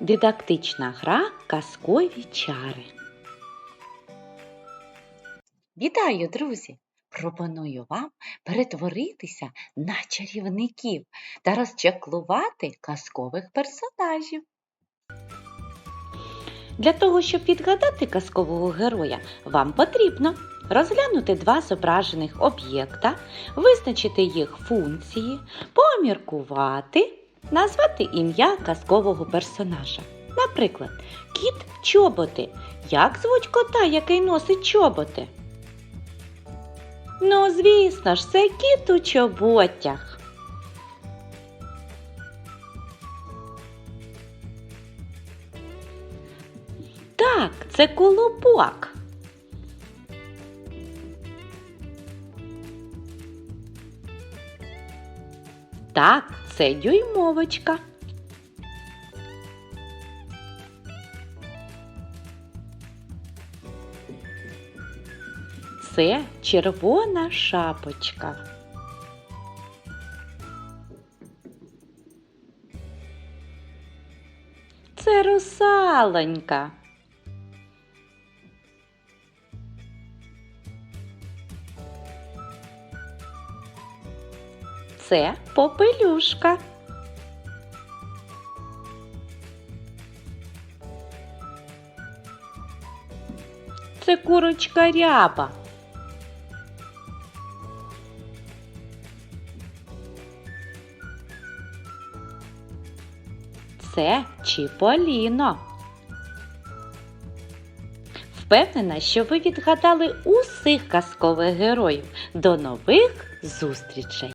Дидактична гра казкові чари. Вітаю, друзі! Пропоную вам перетворитися на чарівників та розчаклувати казкових персонажів. Для того, щоб відгадати казкового героя, вам потрібно розглянути два зображених об'єкта, визначити їх функції, поміркувати, назвати ім'я казкового персонажа. Наприклад, кіт чоботи. Як звуть кота, який носить чоботи? Ну, звісно ж, це кіт у чоботях. Так, це колобок. Так, це дюймовочка. Це червона шапочка. Це русалонька. Це попелюшка. Це курочка ряба. Це Чіполіно. Впевнена, що ви відгадали усіх казкових героїв. До нових зустрічей!